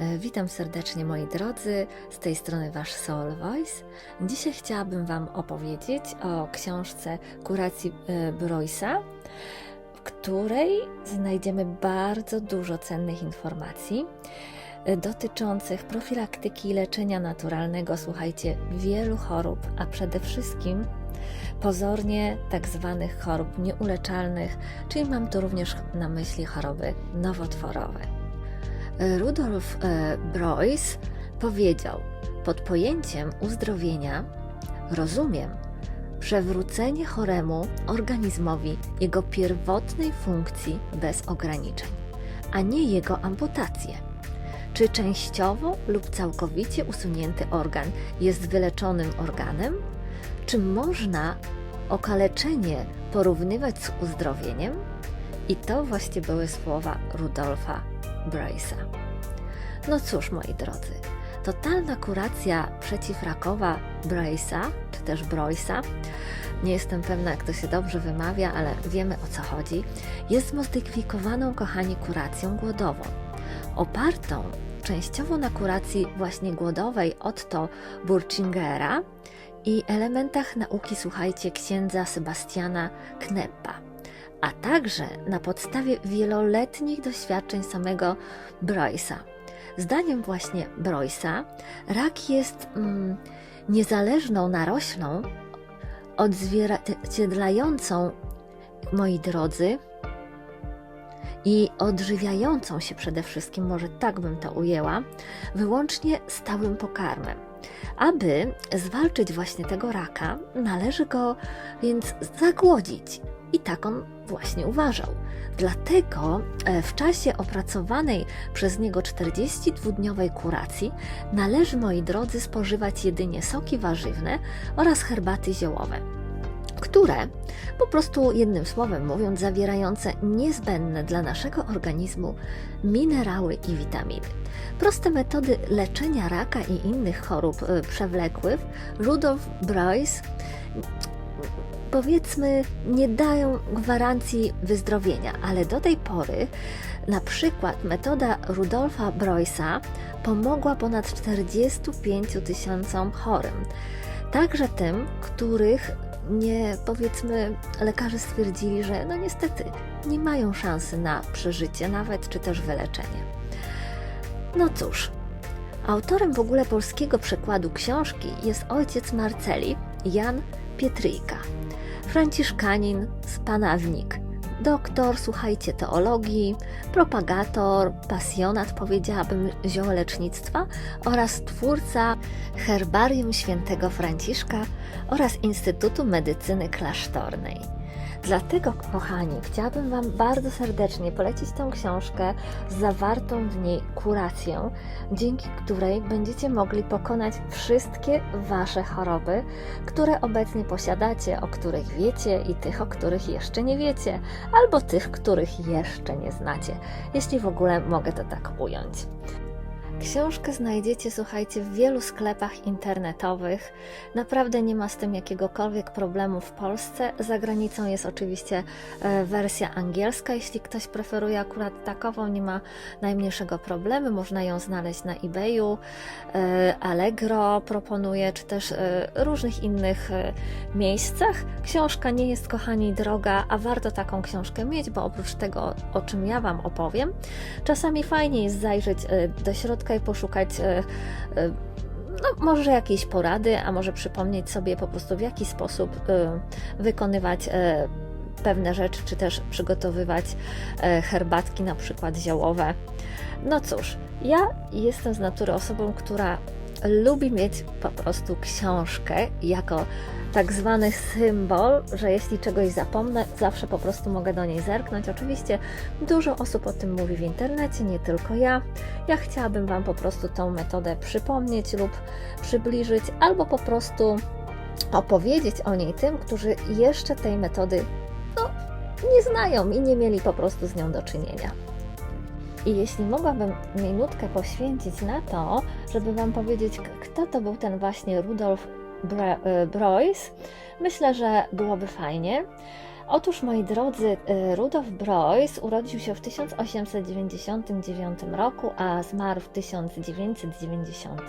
E, Witam serdecznie moi drodzy, z tej strony Wasz Soul Voice. Dzisiaj chciałabym Wam opowiedzieć o książce kuracji e, Broysa, w której znajdziemy bardzo dużo cennych informacji e, dotyczących profilaktyki i leczenia naturalnego, słuchajcie, wielu chorób, a przede wszystkim pozornie tak zwanych chorób nieuleczalnych, czyli mam tu również na myśli choroby nowotworowe. Rudolf e, Broys powiedział: Pod pojęciem uzdrowienia rozumiem przewrócenie choremu organizmowi jego pierwotnej funkcji bez ograniczeń, a nie jego amputację. Czy częściowo lub całkowicie usunięty organ jest wyleczonym organem? Czy można okaleczenie porównywać z uzdrowieniem? I to właśnie były słowa Rudolfa Broysa. No cóż, moi drodzy, totalna kuracja przeciwrakowa Broysa, czy też Broysa, nie jestem pewna, jak to się dobrze wymawia, ale wiemy o co chodzi, jest zmodyfikowaną, kochani, kuracją głodową, opartą częściowo na kuracji właśnie głodowej Otto Burchingera i elementach nauki, słuchajcie, księdza Sebastiana Kneppa a także na podstawie wieloletnich doświadczeń samego Broysa. Zdaniem właśnie Broysa, rak jest mm, niezależną naroślą, odzwierciedlającą, moi drodzy, i odżywiającą się przede wszystkim, może tak bym to ujęła, wyłącznie stałym pokarmem. Aby zwalczyć właśnie tego raka, należy go więc zagłodzić. I tak on właśnie uważał. Dlatego e, w czasie opracowanej przez niego 42-dniowej kuracji należy, moi drodzy, spożywać jedynie soki warzywne oraz herbaty ziołowe, które po prostu jednym słowem mówiąc zawierające niezbędne dla naszego organizmu minerały i witaminy. Proste metody leczenia raka i innych chorób e, przewlekłych Rudolf Broys powiedzmy nie dają gwarancji wyzdrowienia, ale do tej pory na przykład metoda Rudolfa Broysa pomogła ponad 45 tysiącom chorym. Także tym, których nie powiedzmy lekarze stwierdzili, że no niestety nie mają szansy na przeżycie nawet czy też wyleczenie. No cóż, autorem w ogóle polskiego przekładu książki jest ojciec Marceli, Jan Pietryjka. Franciszkanin, spanawnik, doktor, słuchajcie, teologii, propagator, pasjonat, powiedziałabym, ziołolecznictwa oraz twórca Herbarium Świętego Franciszka oraz Instytutu Medycyny Klasztornej. Dlatego, kochani, chciałabym Wam bardzo serdecznie polecić tę książkę z zawartą w niej kuracją, dzięki której będziecie mogli pokonać wszystkie Wasze choroby, które obecnie posiadacie, o których wiecie i tych, o których jeszcze nie wiecie, albo tych, których jeszcze nie znacie, jeśli w ogóle mogę to tak ująć. Książkę znajdziecie, słuchajcie, w wielu sklepach internetowych. Naprawdę nie ma z tym jakiegokolwiek problemu w Polsce. Za granicą jest oczywiście e, wersja angielska. Jeśli ktoś preferuje akurat takową, nie ma najmniejszego problemu. Można ją znaleźć na eBayu, e, Allegro proponuje, czy też e, różnych innych miejscach. Książka nie jest, kochani, droga, a warto taką książkę mieć, bo oprócz tego, o czym ja Wam opowiem, czasami fajnie jest zajrzeć do środka i poszukać no, może jakiejś porady, a może przypomnieć sobie po prostu w jaki sposób wykonywać pewne rzeczy, czy też przygotowywać herbatki, na przykład ziołowe. No cóż, ja jestem z natury osobą, która lubi mieć po prostu książkę jako tak zwany symbol, że jeśli czegoś zapomnę, zawsze po prostu mogę do niej zerknąć. Oczywiście dużo osób o tym mówi w internecie, nie tylko ja. Ja chciałabym Wam po prostu tą metodę przypomnieć lub przybliżyć, albo po prostu opowiedzieć o niej tym, którzy jeszcze tej metody no, nie znają i nie mieli po prostu z nią do czynienia. I jeśli mogłabym minutkę poświęcić na to, żeby Wam powiedzieć, kto to był ten właśnie Rudolf Broyce, myślę, że byłoby fajnie. Otóż, moi drodzy, e, Rudolf Preuss urodził się w 1899 roku, a zmarł w 1990.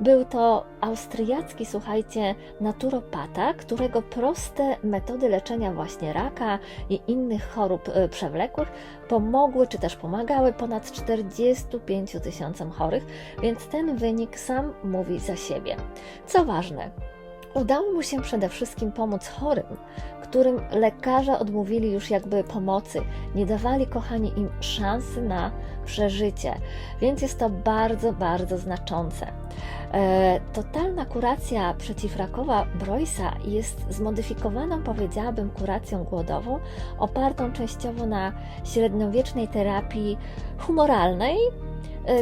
Był to austriacki, słuchajcie, naturopata, którego proste metody leczenia właśnie raka i innych chorób e, przewlekłych pomogły, czy też pomagały ponad 45 tysiącom chorych, więc ten wynik sam mówi za siebie. Co ważne, udało mu się przede wszystkim pomóc chorym, którym lekarze odmówili już jakby pomocy, nie dawali, kochani, im szansy na przeżycie, więc jest to bardzo, bardzo znaczące. E, totalna kuracja przeciwrakowa Broysa jest zmodyfikowaną, powiedziałabym, kuracją głodową, opartą częściowo na średniowiecznej terapii humoralnej,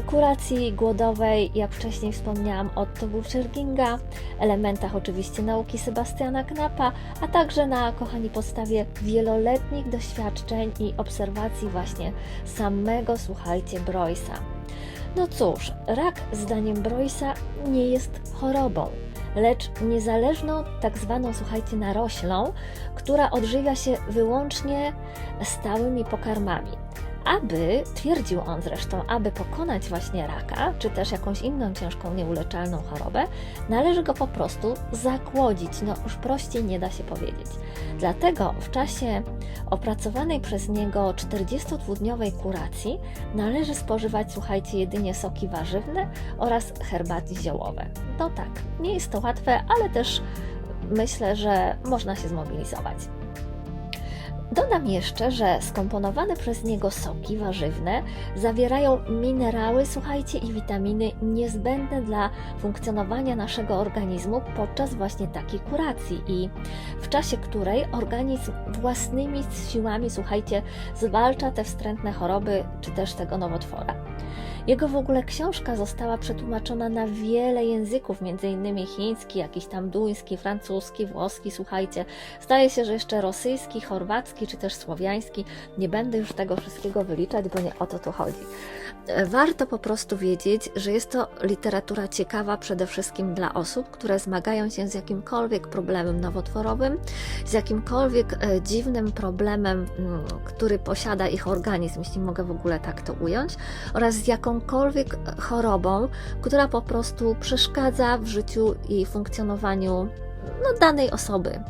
kuracji głodowej, jak wcześniej wspomniałam, od Tobulczerginga, elementach oczywiście nauki Sebastiana Knapa, a także na, kochani, podstawie wieloletnich doświadczeń i obserwacji właśnie samego, słuchajcie, Broysa. No cóż, rak zdaniem Broysa nie jest chorobą, lecz niezależną, tak zwaną, słuchajcie, naroślą, która odżywia się wyłącznie stałymi pokarmami. Aby, twierdził on zresztą, aby pokonać właśnie raka, czy też jakąś inną ciężką, nieuleczalną chorobę, należy go po prostu zagłodzić. No już prościej nie da się powiedzieć. Dlatego w czasie opracowanej przez niego 42-dniowej kuracji należy spożywać, słuchajcie, jedynie soki warzywne oraz herbaty ziołowe. No tak, nie jest to łatwe, ale też myślę, że można się zmobilizować. Dodam jeszcze, że skomponowane przez niego soki warzywne zawierają minerały, słuchajcie, i witaminy niezbędne dla funkcjonowania naszego organizmu podczas właśnie takiej kuracji i w czasie której organizm własnymi siłami, słuchajcie, zwalcza te wstrętne choroby czy też tego nowotwora. Jego w ogóle książka została przetłumaczona na wiele języków, m.in. chiński, jakiś tam duński, francuski, włoski, słuchajcie. Zdaje się, że jeszcze rosyjski, chorwacki czy też słowiański. Nie będę już tego wszystkiego wyliczać, bo nie o to tu chodzi. Warto po prostu wiedzieć, że jest to literatura ciekawa przede wszystkim dla osób, które zmagają się z jakimkolwiek problemem nowotworowym, z jakimkolwiek e, dziwnym problemem, mm, który posiada ich organizm, jeśli mogę w ogóle tak to ująć, oraz z jakąkolwiek chorobą, która po prostu przeszkadza w życiu i funkcjonowaniu no, danej osoby.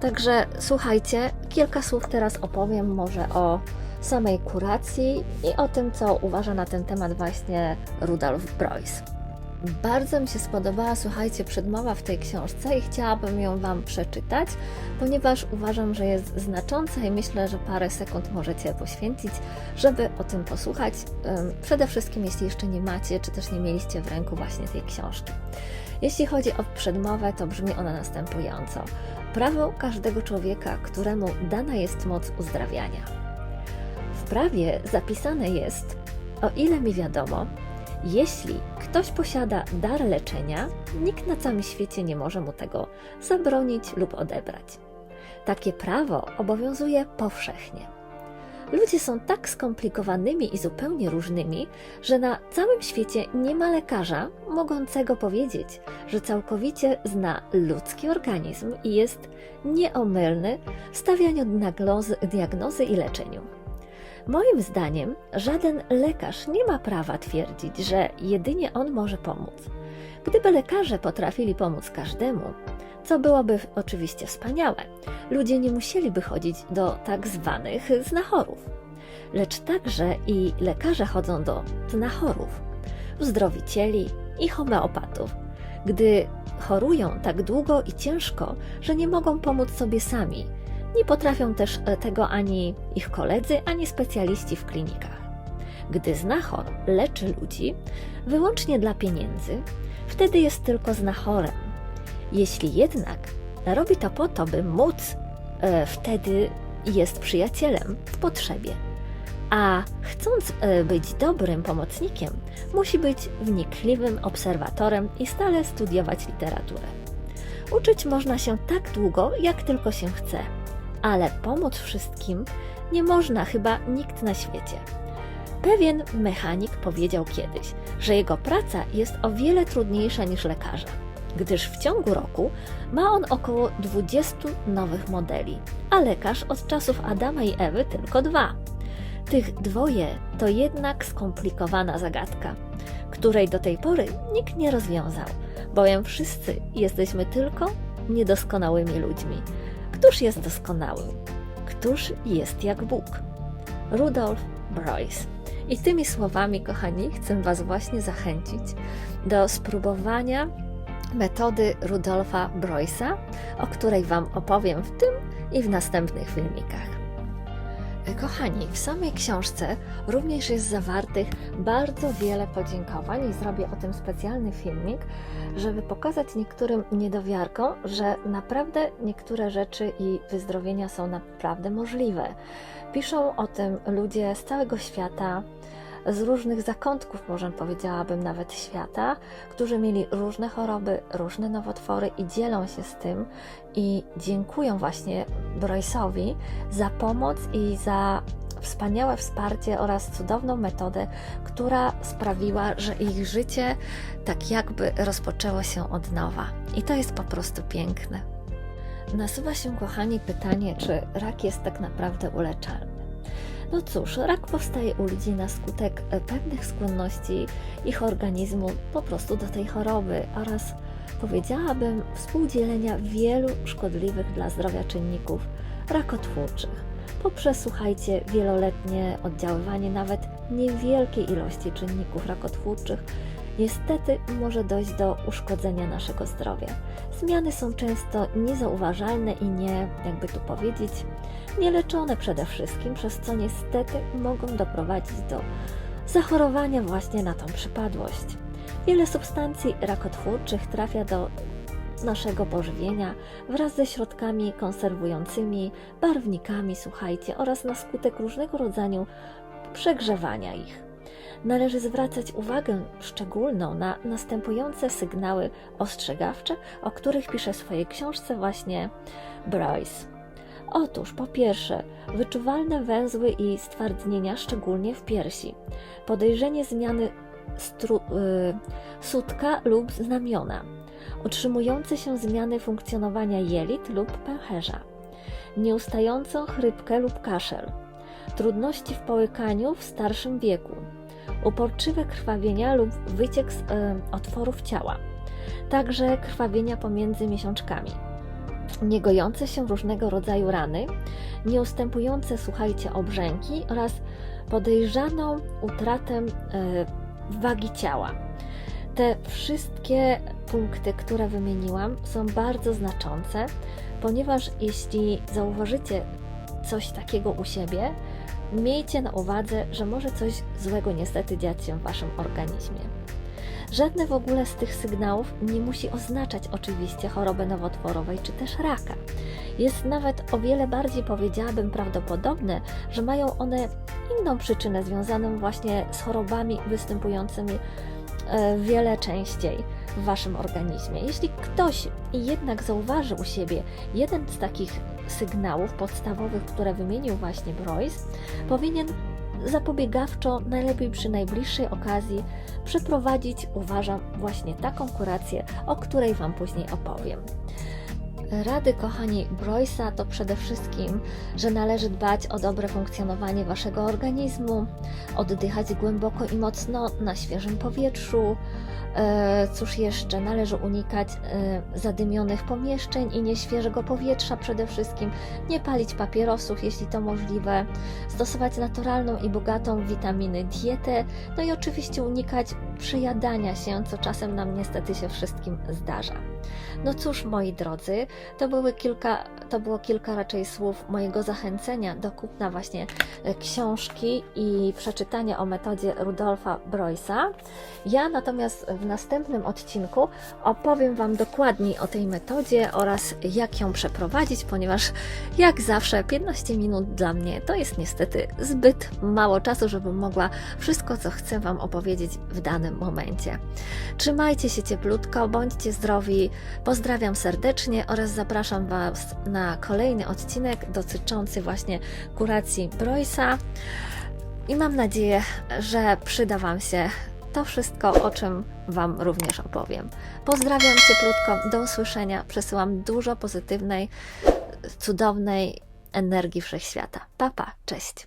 Także słuchajcie, kilka słów teraz opowiem może o samej kuracji i o tym, co uważa na ten temat właśnie Rudolf Preuss. Bardzo mi się spodobała, słuchajcie, przedmowa w tej książce i chciałabym ją Wam przeczytać, ponieważ uważam, że jest znacząca i myślę, że parę sekund możecie poświęcić, żeby o tym posłuchać. Przede wszystkim, jeśli jeszcze nie macie, czy też nie mieliście w ręku właśnie tej książki. Jeśli chodzi o przedmowę, to brzmi ona następująco. Prawo każdego człowieka, któremu dana jest moc uzdrawiania prawie zapisane jest, o ile mi wiadomo, jeśli ktoś posiada dar leczenia, nikt na całym świecie nie może mu tego zabronić lub odebrać. Takie prawo obowiązuje powszechnie. Ludzie są tak skomplikowanymi i zupełnie różnymi, że na całym świecie nie ma lekarza mogącego powiedzieć, że całkowicie zna ludzki organizm i jest nieomylny w stawianiu diagnozy i leczeniu. Moim zdaniem żaden lekarz nie ma prawa twierdzić, że jedynie on może pomóc. Gdyby lekarze potrafili pomóc każdemu, co byłoby oczywiście wspaniałe, ludzie nie musieliby chodzić do tak zwanych znachorów. Lecz także i lekarze chodzą do znachorów, uzdrowicieli i homeopatów, gdy chorują tak długo i ciężko, że nie mogą pomóc sobie sami nie potrafią też e, tego ani ich koledzy, ani specjaliści w klinikach. Gdy znachor leczy ludzi wyłącznie dla pieniędzy, wtedy jest tylko znachorem. Jeśli jednak robi to po to, by móc, e, wtedy jest przyjacielem w potrzebie. A chcąc e, być dobrym pomocnikiem, musi być wnikliwym obserwatorem i stale studiować literaturę. Uczyć można się tak długo, jak tylko się chce ale pomóc wszystkim nie można chyba nikt na świecie. Pewien mechanik powiedział kiedyś, że jego praca jest o wiele trudniejsza niż lekarza. gdyż w ciągu roku ma on około 20 nowych modeli, a lekarz od czasów Adama i Ewy tylko dwa. Tych dwoje to jednak skomplikowana zagadka, której do tej pory nikt nie rozwiązał, bowiem wszyscy jesteśmy tylko niedoskonałymi ludźmi. Któż jest doskonały? Któż jest jak Bóg? Rudolf Broyce. I tymi słowami, kochani, chcę Was właśnie zachęcić do spróbowania metody Rudolfa Broysa, o której Wam opowiem w tym i w następnych filmikach. Kochani, w samej książce również jest zawartych bardzo wiele podziękowań i zrobię o tym specjalny filmik, żeby pokazać niektórym niedowiarkom, że naprawdę niektóre rzeczy i wyzdrowienia są naprawdę możliwe. Piszą o tym ludzie z całego świata, z różnych zakątków, może powiedziałabym nawet świata, którzy mieli różne choroby, różne nowotwory i dzielą się z tym i dziękują właśnie Broysowi za pomoc i za wspaniałe wsparcie oraz cudowną metodę, która sprawiła, że ich życie tak jakby rozpoczęło się od nowa. I to jest po prostu piękne. Nasuwa się, kochani, pytanie, czy rak jest tak naprawdę uleczalny. No cóż, rak powstaje u ludzi na skutek e, pewnych skłonności ich organizmu po prostu do tej choroby oraz powiedziałabym współdzielenia wielu szkodliwych dla zdrowia czynników rakotwórczych. Poprzez, słuchajcie, wieloletnie oddziaływanie nawet niewielkiej ilości czynników rakotwórczych, niestety może dojść do uszkodzenia naszego zdrowia. Zmiany są często niezauważalne i nie, jakby tu powiedzieć, nieleczone przede wszystkim, przez co niestety mogą doprowadzić do zachorowania właśnie na tą przypadłość. Wiele substancji rakotwórczych trafia do naszego pożywienia wraz ze środkami konserwującymi, barwnikami, słuchajcie, oraz na skutek różnego rodzaju przegrzewania ich. Należy zwracać uwagę szczególną na następujące sygnały ostrzegawcze, o których pisze w swojej książce właśnie Bryce. Otóż po pierwsze, wyczuwalne węzły i stwardnienia, szczególnie w piersi, podejrzenie zmiany stru, y, sutka lub znamiona, utrzymujące się zmiany funkcjonowania jelit lub pęcherza, nieustającą chrypkę lub kaszel, trudności w połykaniu w starszym wieku, uporczywe krwawienia lub wyciek z y, otworów ciała, także krwawienia pomiędzy miesiączkami niegojące się różnego rodzaju rany, nieustępujące, słuchajcie, obrzęki oraz podejrzaną utratę e, wagi ciała. Te wszystkie punkty, które wymieniłam, są bardzo znaczące, ponieważ jeśli zauważycie coś takiego u siebie, miejcie na uwadze, że może coś złego niestety dziać się w waszym organizmie. Żadne w ogóle z tych sygnałów nie musi oznaczać oczywiście choroby nowotworowej czy też raka. Jest nawet o wiele bardziej, powiedziałabym, prawdopodobne, że mają one inną przyczynę związaną właśnie z chorobami występującymi e, wiele częściej w waszym organizmie. Jeśli ktoś jednak zauważy u siebie jeden z takich sygnałów podstawowych, które wymienił właśnie Broyce, powinien zapobiegawczo, najlepiej przy najbliższej okazji, przeprowadzić, uważam, właśnie taką kurację, o której Wam później opowiem. Rady, kochani Broysa, to przede wszystkim, że należy dbać o dobre funkcjonowanie Waszego organizmu, oddychać głęboko i mocno na świeżym powietrzu, E, cóż jeszcze? Należy unikać e, zadymionych pomieszczeń i nieświeżego powietrza przede wszystkim, nie palić papierosów, jeśli to możliwe, stosować naturalną i bogatą w witaminy dietę, no i oczywiście unikać przejadania się, co czasem nam niestety się wszystkim zdarza. No cóż, moi drodzy, to, były kilka, to było kilka raczej słów mojego zachęcenia do kupna właśnie e, książki i przeczytania o metodzie Rudolfa Broysa. Ja natomiast w następnym odcinku opowiem Wam dokładniej o tej metodzie oraz jak ją przeprowadzić, ponieważ jak zawsze 15 minut dla mnie to jest niestety zbyt mało czasu, żebym mogła wszystko, co chcę Wam opowiedzieć w danym momencie. Trzymajcie się cieplutko, bądźcie zdrowi, pozdrawiam serdecznie oraz zapraszam Was na kolejny odcinek dotyczący właśnie kuracji Broysa i mam nadzieję, że przyda Wam się to wszystko, o czym Wam również opowiem. Pozdrawiam cieplutko, do usłyszenia. Przesyłam dużo pozytywnej, cudownej energii wszechświata. Papa, pa, cześć.